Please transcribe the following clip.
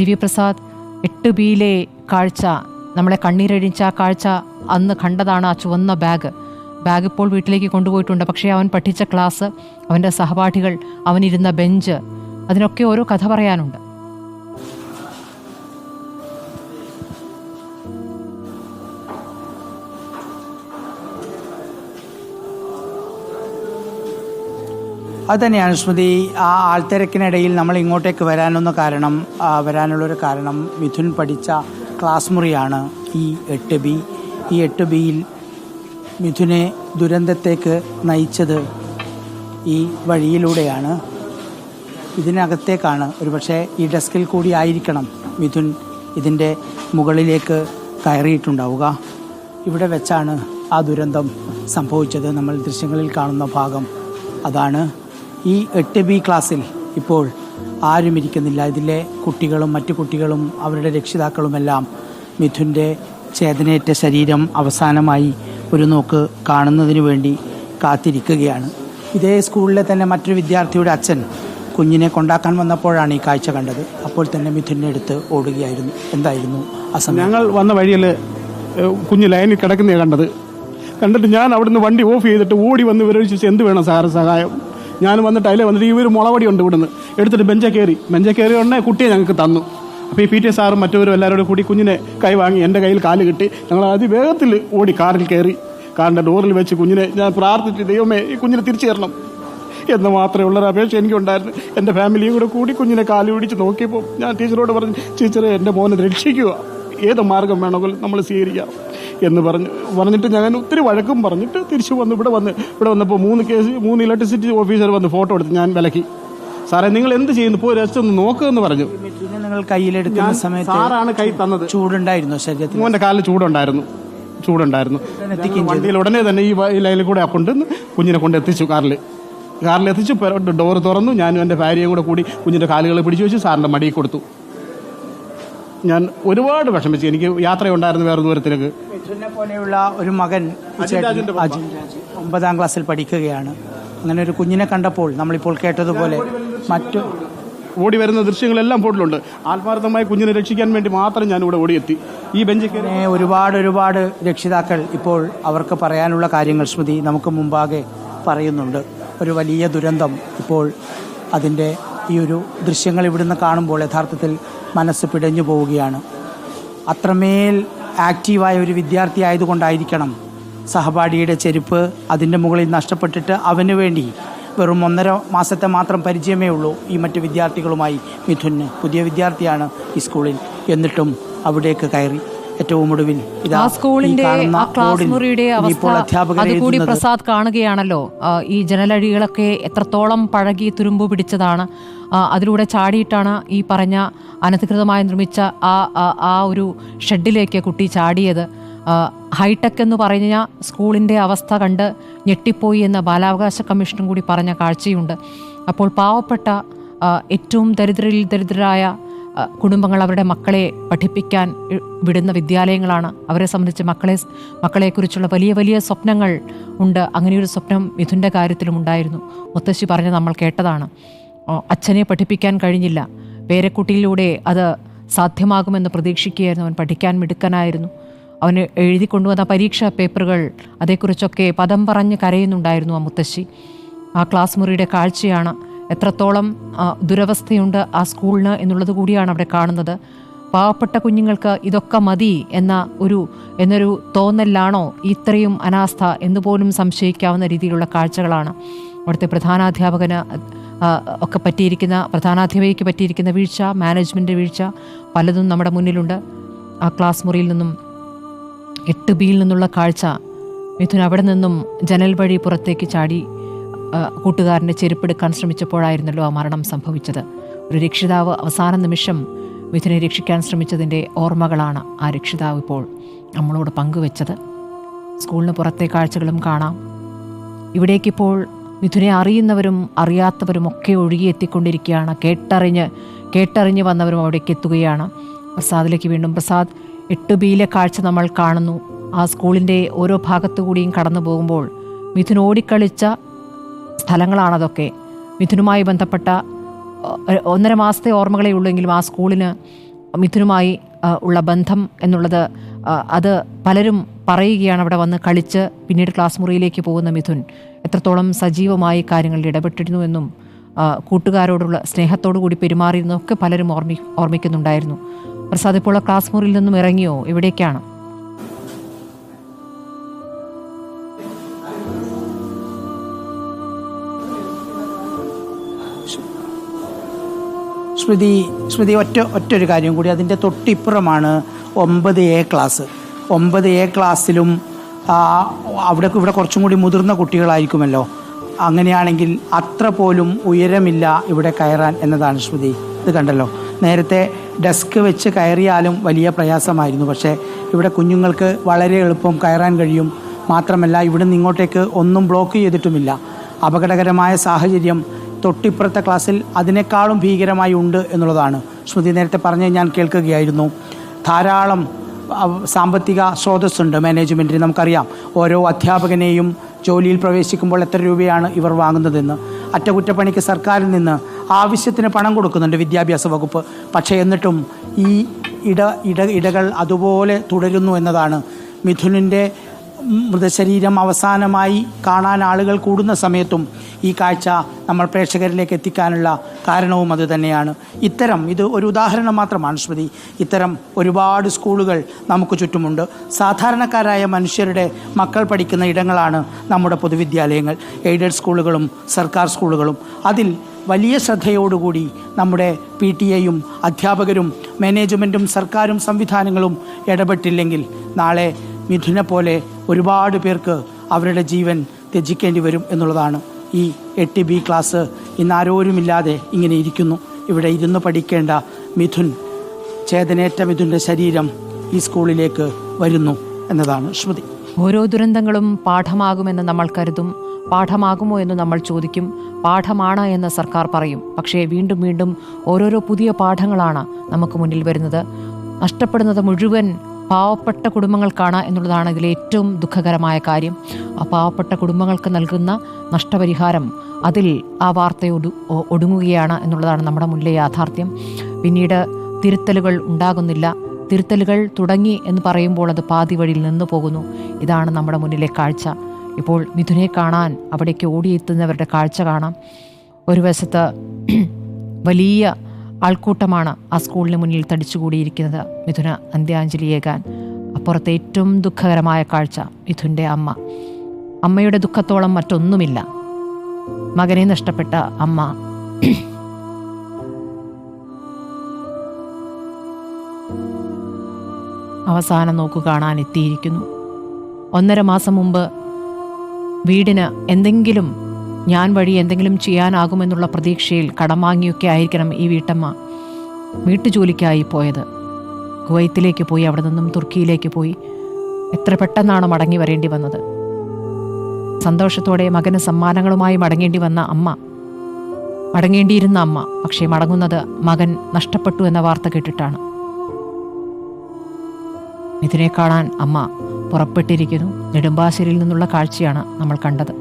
T V Prasad എട്ട് ബിയിലെ കാഴ്ച നമ്മളെ കണ്ണീരഴിച്ച ആ കാഴ്ച അന്ന് കണ്ടതാണ് ആ ചുവന്ന ബാഗ്. ബാഗ് ഇപ്പോൾ വീട്ടിലേക്ക് കൊണ്ടുപോയിട്ടുണ്ട്. പക്ഷേ അവൻ പഠിച്ച ക്ലാസ് അവന്റെ സഹപാഠികൾ അവനിരുന്ന ബെഞ്ച് അതിനൊക്കെ ഓരോ കഥ പറയാനുണ്ട്. അത് തന്നെയാണ് സ്മൃതി ആ ആൾത്തിരക്കിനിടയിൽ നമ്മൾ ഇങ്ങോട്ടേക്ക് വരാനൊന്ന് കാരണം വരാനുള്ളൊരു കാരണം മിഥുൻ പഠിച്ച ക്ലാസ് മുറിയാണ് ഈ എട്ട് ബി. ഈ എട്ട് ബിയിൽ മിഥുനെ ദുരന്തത്തേക്ക് നയിച്ചത് ഈ വഴിയിലൂടെയാണ്. ഇതിനകത്തേക്കാണ്. ഒരുപക്ഷെ ഈ ഡെസ്കിൽ കൂടി ആയിരിക്കണം മിഥുൻ ഇതിന്റെ മുകളിലേക്ക് കയറിയിട്ടുണ്ടാവുക. ഇവിടെ വെച്ചാണ് ആ ദുരന്തം സംഭവിച്ചത്. നമ്മൾ ദൃശ്യങ്ങളിൽ കാണുന്ന ഭാഗം. അതാണ് ഈ എട്ട് ബി ക്ലാസ്സിൽ ഇപ്പോൾ ആരും ഇരിക്കുന്നില്ല. ഇതിലെ കുട്ടികളും മറ്റു കുട്ടികളും അവരുടെ രക്ഷിതാക്കളുമെല്ലാം മിഥുന്റെ ചേതനയേറ്റ ശരീരം അവസാനമായി ഒരു നോക്ക് കാണുന്നതിന് വേണ്ടി കാത്തിരിക്കുകയാണ്. ഇതേ സ്കൂളിലെ തന്നെ മറ്റൊരു വിദ്യാർത്ഥിയുടെ അച്ഛൻ കുഞ്ഞിനെ കൊണ്ടാക്കാൻ വന്നപ്പോഴാണ് ഈ കാഴ്ച കണ്ടത്. അപ്പോൾ തന്നെ മിഥുനെ എടുത്ത് ഓടുകയായിരുന്നു. എന്തായിരുന്നു അസം ഞങ്ങൾ വന്ന വഴിയിൽ കുഞ്ഞ് ലൈനിൽ കിടക്കുന്നേ കണ്ടത്. കണ്ടിട്ട് ഞാൻ അവിടുന്ന് വണ്ടി ഓഫ് ചെയ്തിട്ട് ഓടി വന്ന് ഇവരോട് എന്ത് വേണം സാറ് സഹായം? ഞാൻ വന്നിട്ട് അതിലെ വന്നിട്ട് ഈ ഒരു മുളവടി ഉണ്ട് ഇവിടുന്ന്. എടുത്തിട്ട് ബെഞ്ച കയറി. ബെഞ്ച കയറി ഉടനെ കുട്ടിയെ ഞങ്ങൾക്ക് തന്നു. അപ്പോൾ ഈ പി ടി സാറും മറ്റവരും എല്ലാവരോടും കൂടി കുഞ്ഞിനെ കൈ വാങ്ങി എന്റെ കയ്യിൽ കാൽ കിട്ടി. ഞങ്ങൾ അതിവേഗത്തിൽ ഓടി കാറിൽ കയറി. കാറിന്റെ ഡോറിൽ വെച്ച് കുഞ്ഞിനെ ഞാൻ പ്രാർത്ഥിച്ചു ദൈവമേ ഈ കുഞ്ഞിനെ തിരിച്ചു തരണം. എന്ന് മാത്രമേ ഉള്ളൊരു അപേക്ഷ എനിക്കുണ്ടായിരുന്നു. എന്റെ ഫാമിലിയും കൂടെ കൂടി കുഞ്ഞിനെ കാൽ പിടിച്ച് നോക്കിയപ്പോൾ ഞാൻ ടീച്ചറോട് പറഞ്ഞു ടീച്ചറെ എന്റെ മോനെ രക്ഷിക്കുക. ഏത് മാർഗം വേണമെങ്കിലും നമ്മൾ സ്വീകരിക്കാം. എന്ന് പറഞ്ഞു പറഞ്ഞിട്ട് ഞാൻ ഒത്തിരി വഴക്കും പറഞ്ഞിട്ട് തിരിച്ചു വന്ന് ഇവിടെ വന്ന് ഇവിടെ വന്നപ്പോൾ മൂന്ന് കേസ് മൂന്ന് ഇലക്ട്രിസിറ്റി ഓഫീസർ വന്ന് ഫോട്ടോ എടുത്ത് ഞാൻ വിലക്കി. സാറേ നിങ്ങൾ എന്ത് ചെയ്യുന്നു? പോയി രസ്റ്റ് ഒന്ന് നോക്കുമെന്ന് പറഞ്ഞു. മിഥുനെ നിങ്ങൾ കയ്യിലെടുക്കുന്ന സമയത്ത് സാറാണ് കൈ തന്നത്. ചൂടുണ്ടായിരുന്നു ശരീരത്തിൽ? മോന്റെ കാലിൽ ചൂടുണ്ടായിരുന്നു. ചൂടുണ്ടായിരുന്നു. വണ്ടിയിൽ ഉടനെ തന്നെ ഈ ലൈനിൽ കൂടെ കൊണ്ടുവന്ന് കുഞ്ഞിനെ കൊണ്ട് എത്തിച്ചു കാറിൽ കാറിൽ എത്തിച്ചു ഡോർ തുറന്നു. ഞാനും എന്റെ ഭാര്യയും കൂടെ കൂടി കുഞ്ഞിന്റെ കാലുകൾ പിടിച്ചു വെച്ച് സാറിന്റെ മടിയിൽ കൊടുത്തു. ഞാൻ ഒരുപാട് വിഷമിച്ചു. എനിക്ക് യാത്രയുണ്ടായിരുന്നു വേറെ ദൂരത്തിലേക്ക്. മിഥുനെ പോലെയുള്ള ഒരു മകൻ രാജ് ഒമ്പതാം ക്ലാസ്സിൽ പഠിക്കുകയാണ്. അങ്ങനെ ഒരു കുഞ്ഞിനെ കണ്ടപ്പോൾ നമ്മളിപ്പോൾ കേട്ടതുപോലെ മറ്റു ഓടി വരുന്ന ദൃശ്യങ്ങളെല്ലാം ഫോട്ടിലുണ്ട് ആത്മാർത്ഥമായി കുഞ്ഞിനെ രക്ഷിക്കാൻ വേണ്ടി മാത്രം ഞാൻ ഇവിടെ ഓടിയെത്തി. ഈ ബെഞ്ചിൽ ഒരുപാട് ഒരുപാട് രക്ഷിതാക്കൾ ഇപ്പോൾ അവർക്ക് പറയാനുള്ള കാര്യങ്ങൾ സ്മൃതി നമുക്ക് മുമ്പാകെ പറയുന്നുണ്ട്. ഒരു വലിയ ദുരന്തം ഇപ്പോൾ അതിന്റെ ഈ ഒരു ദൃശ്യങ്ങൾ ഇവിടുന്ന് കാണുമ്പോൾ യഥാർത്ഥത്തിൽ മനസ്സ് പിടഞ്ഞു പോവുകയാണ്. അത്രമേൽ ആക്റ്റീവായ ഒരു വിദ്യാർത്ഥി ആയതുകൊണ്ടായിരിക്കണം സഹപാഠിയുടെ ചെരുപ്പ് അതിന്റെ മുകളിൽ നഷ്ടപ്പെട്ടിട്ട് അവന് വേണ്ടി വെറും ഒന്നര മാസത്തെ മാത്രം പരിചയമേ ഉള്ളൂ ഈ മറ്റ് വിദ്യാർത്ഥികളുമായി മിഥുന്. പുതിയ വിദ്യാർത്ഥിയാണ് ഈ സ്കൂളിൽ. എന്നിട്ടും അവിടേക്ക് കയറി ഏറ്റവും ഒടുവിൽ ആ ഈ സ്കൂളിന്റെ ആ ക്ലാസ് മുറിയുടെ അവസ്ഥ അതുകൂടി പ്രസാദ് കാണുകയാണല്ലോ. ഈ ജനലഴികളൊക്കെ എത്രത്തോളം പഴകി തുരുമ്പ് പിടിച്ചതാണ്. അതിലൂടെ ചാടിയിട്ടാണ് ഈ പറഞ്ഞ അനധികൃതമായി നിർമ്മിച്ച ആ ആ- ഒരു ഷെഡിലേക്ക് കുട്ടി ചാടിയത്. ഹൈടെക് എന്ന് പറഞ്ഞ സ്കൂളിന്റെ അവസ്ഥ കണ്ട് ഞെട്ടിപ്പോയി എന്ന ബാലാവകാശ കമ്മീഷനും കൂടി പറഞ്ഞ കാഴ്ചയുണ്ട്. അപ്പോൾ പാവപ്പെട്ട ഏറ്റവും ദരിദ്രരിൽ ദരിദ്രരായ കുടുംബങ്ങൾ അവരുടെ മക്കളെ പഠിപ്പിക്കാൻ വിടുന്ന വിദ്യാലയങ്ങളാണ്. അവരെ സംബന്ധിച്ച് മക്കളെ മക്കളെക്കുറിച്ചുള്ള വലിയ വലിയ സ്വപ്നങ്ങൾ ഉണ്ട്. അങ്ങനെയൊരു സ്വപ്നം മിഥുന്റെ കാര്യത്തിലും ഉണ്ടായിരുന്നു. മുത്തശ്ശി പറഞ്ഞ് നമ്മൾ കേട്ടതാണ്. അച്ഛനെ പഠിപ്പിക്കാൻ കഴിഞ്ഞില്ല. പേരക്കുട്ടിയിലൂടെ അത് സാധ്യമാകുമെന്ന് പ്രതീക്ഷിക്കുകയായിരുന്നു അവൻ. പഠിക്കാൻ മിടുക്കനായിരുന്നു. അവന് എഴുതി കൊണ്ടുവന്ന പരീക്ഷാ പേപ്പറുകൾ അതേക്കുറിച്ചൊക്കെ പദം പറഞ്ഞ് കരയുന്നുണ്ടായിരുന്നു ആ മുത്തശ്ശി. ആ ക്ലാസ് മുറിയുടെ കാഴ്ചയാണ് എത്രത്തോളം ദുരവസ്ഥയുണ്ട് ആ സ്കൂളിന് എന്നുള്ളത് കൂടിയാണ് അവിടെ കാണുന്നത്. പാവപ്പെട്ട കുഞ്ഞുങ്ങൾക്ക് ഇതൊക്കെ മതി എന്ന ഒരു എന്നൊരു തോന്നലാണോ ഇത്രയും അനാസ്ഥ എന്നുപോലും സംശയിക്കാവുന്ന രീതിയിലുള്ള കാഴ്ചകളാണ് അവിടുത്തെ പ്രധാനാധ്യാപകന് ഒക്കെ പറ്റിയിരിക്കുന്ന പ്രധാനാധ്യാപികയ്ക്ക് പറ്റിയിരിക്കുന്ന വീഴ്ച മാനേജ്മെന്റ് വീഴ്ച പലതും നമ്മുടെ മുന്നിലുണ്ട്. ആ ക്ലാസ് മുറിയിൽ നിന്നും എട്ട് ബിയിൽ നിന്നുള്ള കാഴ്ച മിഥുൻ അവിടെ നിന്നും ജനൽ വഴി പുറത്തേക്ക് ചാടി കൂട്ടുകാരനെ ചെരുപ്പെടുക്കാൻ ശ്രമിച്ചപ്പോഴായിരുന്നല്ലോ ആ മരണം സംഭവിച്ചത്. ഒരു രക്ഷിതാവ് അവസാന നിമിഷം മിഥുനെ രക്ഷിക്കാൻ ശ്രമിച്ചതിന്റെ ഓർമ്മകളാണ് ആ രക്ഷിതാവ് ഇപ്പോൾ നമ്മളോട് പങ്കുവെച്ചത്. സ്കൂളിന് പുറത്തെ കാഴ്ചകളും കാണാം. ഇവിടേക്കിപ്പോൾ മിഥുനെ അറിയുന്നവരും അറിയാത്തവരും ഒക്കെ ഒഴുകിയെത്തിക്കൊണ്ടിരിക്കുകയാണ്. കേട്ടറിഞ്ഞ് കേട്ടറിഞ്ഞ് വന്നവരും അവിടേക്ക് എത്തുകയാണ്. പ്രസാദിലേക്ക് വീണ്ടും പ്രസാദ് എട്ട് ബിയിലെ കാഴ്ച നമ്മൾ കാണുന്നു. ആ സ്കൂളിന്റെ ഓരോ ഭാഗത്തു കൂടിയും കടന്നു പോകുമ്പോൾ മിഥുൻ ഓടിക്കളിച്ച സ്ഥലങ്ങളാണതൊക്കെ. മിഥുനുമായി ബന്ധപ്പെട്ട ഒന്നര മാസത്തെ ഓർമ്മകളേ ഉള്ളൂ ആ സ്കൂളിന് മിഥുനുമായി ഉള്ള ബന്ധം എന്നുള്ളത് അത് പലരും പറയുകയാണ് അവിടെ വന്ന് കളിച്ച് പിന്നീട് ക്ലാസ് മുറിയിലേക്ക് പോകുന്ന മിഥുൻ. എത്രത്തോളം സജീവമായി കാര്യങ്ങളിൽ ഇടപെട്ടിരുന്നു എന്നും കൂട്ടുകാരോടുള്ള സ്നേഹത്തോടു കൂടി പെരുമാറിയിരുന്നൊക്കെ പലരും ഓർമ്മി ഓർമ്മിക്കുന്നുണ്ടായിരുന്നു. പ്രസാദ് ഇപ്പോൾ ക്ലാസ് മുറിയിൽ നിന്നും ഇറങ്ങിയോ? എവിടേക്കാണ്? സ്മൃതി സ്മൃതി ഒറ്റ ഒറ്റൊരു കാര്യം കൂടി. അതിന്റെ തൊട്ടിപ്പുറമാണ് ഒമ്പത് എ ക്ലാസ് ഒമ്പത് എ ക്ലാസ്സിലും അവിടെ ഇവിടെ കുറച്ചും കൂടി മുതിർന്ന കുട്ടികളായിരിക്കുമല്ലോ. അങ്ങനെയാണെങ്കിൽ അത്ര പോലും ഉയരമില്ല ഇവിടെ കയറാൻ എന്നതാണ് ശ്രുതി. ഇത് കണ്ടല്ലോ. നേരത്തെ ഡെസ്ക് വെച്ച് കയറിയാലും വലിയ പ്രയാസമായിരുന്നു. പക്ഷേ ഇവിടെ കുഞ്ഞുങ്ങൾക്ക് വളരെ എളുപ്പം കയറാൻ കഴിയും. മാത്രമല്ല ഇവിടെ നിന്ന് ഇങ്ങോട്ടേക്ക് ഒന്നും ബ്ലോക്ക് ചെയ്തിട്ടുമില്ല. അപകടകരമായ സാഹചര്യം തൊട്ടിപ്പുറത്തെ ക്ലാസ്സിൽ അതിനേക്കാളും ഭീകരമായി ഉണ്ട് എന്നുള്ളതാണ്. ശ്രുതി നേരത്തെ പറഞ്ഞ് ഞാൻ കേൾക്കുകയായിരുന്നു. ധാരാളം സാമ്പത്തിക സ്രോതസ്സുണ്ട്. മാനേജ്മെന്റിന് നമുക്കറിയാം. ഓരോ അധ്യാപകനെയും ജോലിയിൽ പ്രവേശിക്കുമ്പോൾ എത്ര രൂപയാണ് ഇവർ വാങ്ങുന്നതെന്ന്. അറ്റകുറ്റപ്പണിക്ക് സർക്കാരിൽ നിന്ന് ആവശ്യത്തിന് പണം കൊടുക്കുന്നുണ്ട് വിദ്യാഭ്യാസ വകുപ്പ്. പക്ഷേ എന്നിട്ടും ഈ ഇട ഇട ഇടകൾ അതുപോലെ തുടരുന്നു എന്നതാണ് മിഥുനിന്റെ മൃതശരീരം അവസാനമായി കാണാൻ ആളുകൾ കൂടുന്ന സമയത്തും ഈ കാഴ്ച നമ്മൾ പ്രേക്ഷകരിലേക്ക് എത്തിക്കാനുള്ള കാരണവും അത് തന്നെയാണ്. ഇത്തരം ഇത് ഒരു ഉദാഹരണം മാത്രമാണ് ശ്രുതി. ഇത്തരം ഒരുപാട് സ്കൂളുകൾ നമുക്ക് ചുറ്റുമുണ്ട്. സാധാരണക്കാരായ മനുഷ്യരുടെ മക്കൾ പഠിക്കുന്ന ഇടങ്ങളാണ് നമ്മുടെ പൊതുവിദ്യാലയങ്ങൾ. എയ്ഡഡ് സ്കൂളുകളും സർക്കാർ സ്കൂളുകളും. അതിൽ വലിയ ശ്രദ്ധയോടുകൂടി നമ്മുടെ പി ടി എയും അധ്യാപകരും മാനേജ്മെന്റും സർക്കാരും സംവിധാനങ്ങളും ഇടപെട്ടില്ലെങ്കിൽ നാളെ മിഥുനെ പോലെ ഒരുപാട് പേർക്ക് അവരുടെ ജീവൻ ത്യജിക്കേണ്ടി വരും എന്നുള്ളതാണ് ഈ എട്ട് ബി ക്ലാസ് ഇന്ന് ആരോരുമില്ലാതെ ഇങ്ങനെ ഇരിക്കുന്നു. ഇവിടെ ഇരുന്ന് പഠിക്കേണ്ട മിഥുൻ ചേതനേറ്റ മിഥുന്റെ ശരീരം ഈ സ്കൂളിലേക്ക് വരുന്നു എന്നതാണ് ശ്രുതി. ഓരോ ദുരന്തങ്ങളും പാഠമാകുമെന്ന് നമ്മൾ കരുതും. പാഠമാകുമോ എന്ന് നമ്മൾ ചോദിക്കും. പാഠമാണ് എന്ന് സർക്കാർ പറയും. പക്ഷേ വീണ്ടും വീണ്ടും ഓരോരോ പുതിയ പാഠങ്ങളാണ് നമുക്ക് മുന്നിൽ വരുന്നത്. നഷ്ടപ്പെടുന്നത് മുഴുവൻ പാവപ്പെട്ട കുടുംബങ്ങൾക്കാണ് എന്നുള്ളതാണ് ഇതിലെ ഏറ്റവും ദുഃഖകരമായ കാര്യം. ആ പാവപ്പെട്ട കുടുംബങ്ങൾക്ക് നൽകുന്ന നഷ്ടപരിഹാരം അതിൽ ആ വാർത്ത ഒടു ഒടുങ്ങുകയാണ് എന്നുള്ളതാണ് നമ്മുടെ മുന്നിലെ യാഥാർത്ഥ്യം. പിന്നീട് തിരുത്തലുകൾ ഉണ്ടാകുന്നില്ല. തിരുത്തലുകൾ തുടങ്ങി എന്ന് പറയുമ്പോൾ അത് പാതി വഴിയിൽ നിന്നു പോകുന്നു. ഇതാണ് നമ്മുടെ മുന്നിലെ കാഴ്ച. ഇപ്പോൾ മിഥുനെ കാണാൻ അവിടേക്ക് ഓടിയെത്തുന്നവരുടെ കാഴ്ച കാണാം. ഒരു വശത്ത് വലിയ ആൾക്കൂട്ടമാണ് ആ സ്കൂളിന് മുന്നിൽ തടിച്ചുകൂടിയിരിക്കുന്നത്. മിഥുന അന്ത്യാഞ്ജലിയേകാൻ അപ്പുറത്തെ ഏറ്റവും ദുഃഖകരമായ കാഴ്ച മിഥുന്റെ അമ്മ. അമ്മയുടെ ദുഃഖത്തോളം മറ്റൊന്നുമില്ല. മകനെ നഷ്ടപ്പെട്ട അമ്മ. അവസാനം നോക്കു കാണാൻ എത്തിയിരിക്കുന്നു. ഒന്നര മാസം മുമ്പ് വീടിന് എന്തെങ്കിലും ഞാൻ വഴി എന്തെങ്കിലും ചെയ്യാനാകുമെന്നുള്ള പ്രതീക്ഷയിൽ കടം വാങ്ങിയൊക്കെ ആയിരിക്കണം ഈ വീട്ടമ്മ. വീട്ടുജോലിക്കായി പോയത്. കുവൈത്തിലേക്ക് പോയി അവിടെ നിന്നും തുർക്കിയിലേക്ക് പോയി. എത്ര പെട്ടെന്നാണ് മടങ്ങി വരേണ്ടി വന്നത്. സന്തോഷത്തോടെ മകന് സമ്മാനങ്ങളുമായി മടങ്ങേണ്ടി വന്ന അമ്മ. മടങ്ങേണ്ടിയിരുന്ന അമ്മ. പക്ഷേ മടങ്ങുന്നത് മകൻ നഷ്ടപ്പെട്ടു എന്ന വാർത്ത കേട്ടിട്ടാണ്. ഇതിനെ കാണാൻ അമ്മ പുറപ്പെട്ടിരിക്കുന്നു. നെടുമ്പാശ്ശേരിയിൽ നിന്നുള്ള കാഴ്ചയാണ് നമ്മൾ കണ്ടത്.